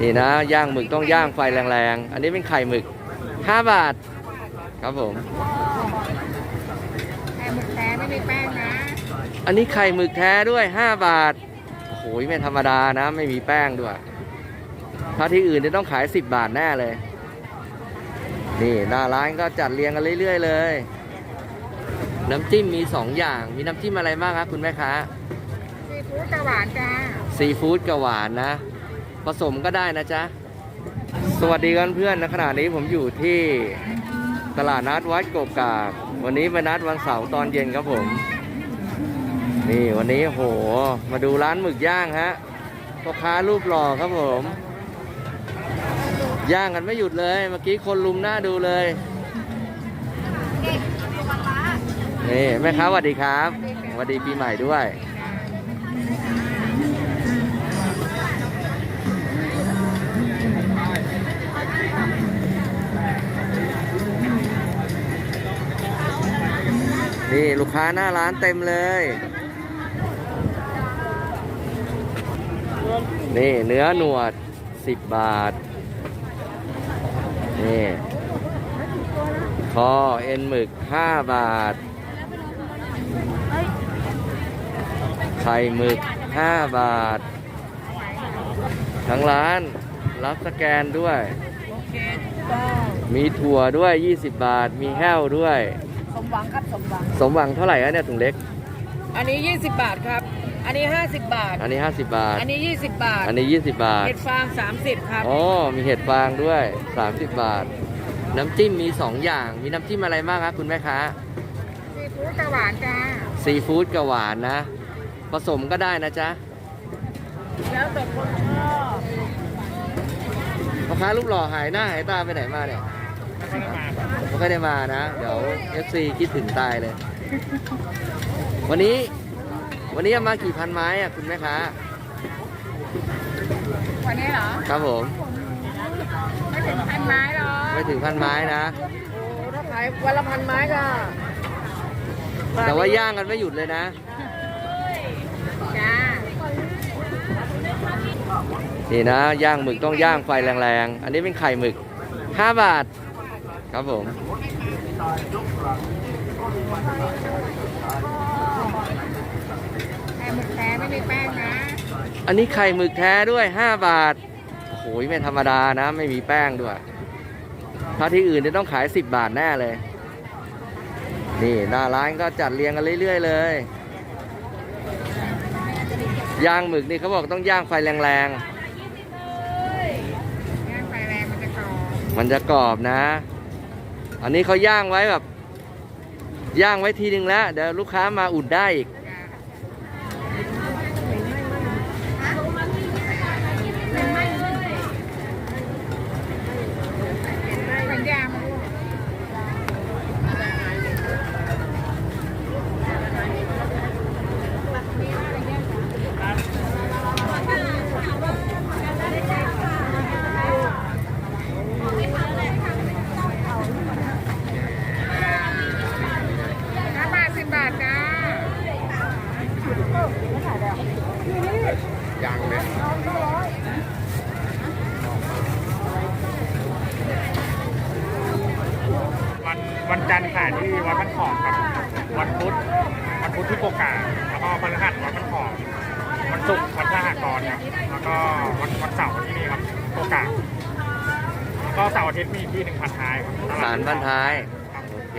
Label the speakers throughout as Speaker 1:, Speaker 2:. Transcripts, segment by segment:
Speaker 1: นี่นะย่างหมึกต้องย่างไฟแรงๆ อันนี้เป็นไข่หมึก 5 บาท ครับผม
Speaker 2: ไข่หมึกแท้ไม่มีแป้งนะ
Speaker 1: อันนี้ไข่หมึกแท้ด้วย 5 บาทโอ้โหไม่ธรรมดานะ ไม่มีแป้งด้วย ถ้าที่อื่นจะต้องขาย 10 บาทแน่เลย นี่หน้าร้านก็จัดเรียงกันเรื่อยๆเลย น้ำจิ้มมี 2 อย่าง มีน้ำจิ้มอะไรบ้างครับคุณแม่ค้า
Speaker 2: ซีฟู้ดกับหวานจ้า
Speaker 1: ซีฟู้ดกับหวานนะ ผสมก็ได้นะจ๊ะ สวัสดีกันเพื่อนนะขณะนี้ผมอยู่ที่ตลาดนัดวัดกกกาก วันนี้เป็นนัดวันเสาร์ตอนเย็นครับผม นี่วันนี้โห มาดูร้านหมึกย่างฮะพ่อค้ารูปหล่อครับผม ย่างกันไม่หยุดเลย เมื่อกี้คนลุมหน้าดูเลยนี่แม่ค้าสวัสดีครับสวัสดีปีใหม่ด้วย นี่ลูกค้าหน้าร้านเต็มเลย นี่เนื้อหนวด 10 บาท นี่คอเอ็นหมึก 5 บาท ไข่หมึก 5 บาท ทั้งร้านรับสแกนด้วย
Speaker 2: โอเคก็
Speaker 1: มีถั่วด้วย 20 บาท มีแห้วด้วย
Speaker 2: สม หวังครับสมหวัง
Speaker 1: สมหวังเท่าไหร่อะเนี่ยถุงเล็ก
Speaker 2: อันนี้ 20 บาทครับ อันนี้ 50 บาท
Speaker 1: อันนี้ 50 บาท
Speaker 2: อันนี้ 20 บาท
Speaker 1: อันนี้ 20 บาท
Speaker 2: เห็ดฟาง 30 ครับ
Speaker 1: อ๋อ มีเห็ดฟางด้วย 30 บาท น้ำจิ้มมี 2 อย่าง มีน้ำจิ้มอะไรบ้างครับคุณแม่ค้า
Speaker 2: ซีฟู้ดกับหวานจ้า
Speaker 1: ซีฟู้ดกับหวานนะ ผสมก็ได้นะจ๊ะ
Speaker 2: แล้วแต่คนชอบ
Speaker 1: พ่อค้ารูปหล่อหายหน้าหายตาไปไหนมาเนี่ยไม่ ค่อยได้มานะ เดี๋ยว FC คิดถึงตายเลย วันนี้ วันนี้เอามากี่พันไม้อะคุณแม่ค้า
Speaker 2: วันนี้เหรอ
Speaker 1: ครับผม
Speaker 2: ไม่ถึงพันไม้หรอก
Speaker 1: ไม่ถึงพันไม้นะ
Speaker 2: โอ้ถ้าขายวันละพันไม้ก็
Speaker 1: แต่ว่าย่างกันไม่หยุดเลยนะ
Speaker 2: จ้า
Speaker 1: นี่นะย่างหมึกต้องย่างไฟแรงๆ อันนี้เป็นไข่หมึก 5 บาท ครับผม
Speaker 2: ไข่หมึกแท้ไม่มีแป้งนะ
Speaker 1: อันนี้ไข่หมึกแท้ด้วย 5 บาท โอ้โหไม่ธรรมดานะ ไม่มีแป้งด้วย ถ้าที่อื่นจะต้องขาย 10 บาทแน่เลย นี่หน้าร้านก็จัดเรียงกันเรื่อย ๆ เลย ย่างหมึกนี่เขาบอกต้องย่างไฟแรง
Speaker 2: ย่างไฟแรงมันจะกรอบ
Speaker 1: ๆมันจะกรอบนะ อันนี้เขาย่างไว้แบบ ย่างไว้ทีนึงแล้ว เดี๋ยวลูกค้ามาอุดได้อีก
Speaker 2: สัญญามาลูก ห้าบาทสิบบาทจ้า
Speaker 3: วัน วันจันทร์ขายที่วัดบ้านขอบครับวันพุธวันพุธที่โกกาแล้วก็พฤหัสวัดบ้านขอบวันศุกร์วัดสหกรณ์ครับแล้วก็วันวันเสาร์ที่นี่ครับโกกาแล้วก็เสาร์อาทิตย์มีอีกที่หนึ่งพันท้ายครับตลด
Speaker 1: สารบ้านท้าย
Speaker 3: ครับ
Speaker 1: โอเค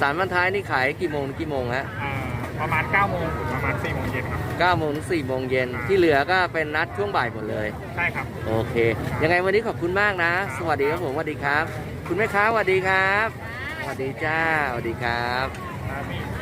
Speaker 1: สารบรรท้ายนี่ขายกี่โมงถึงกี่โมงฮะ
Speaker 3: เอ่อประมาณ9โมงถึงประมาณ4โมงเย็นครับ
Speaker 1: 9โมงถึง4โมงเย็น ที่เหลือก็เป็นนัดช่วงบ่ายหมดเลย
Speaker 3: ใช่ครับ
Speaker 1: โอเค ยังไงวันนี้ขอบคุณมากนะ สวัสดีครับผมสวัสดีครับ คุณแม่ค้าสวัสดีครับส วัสดีจ้าสวัสดีครับ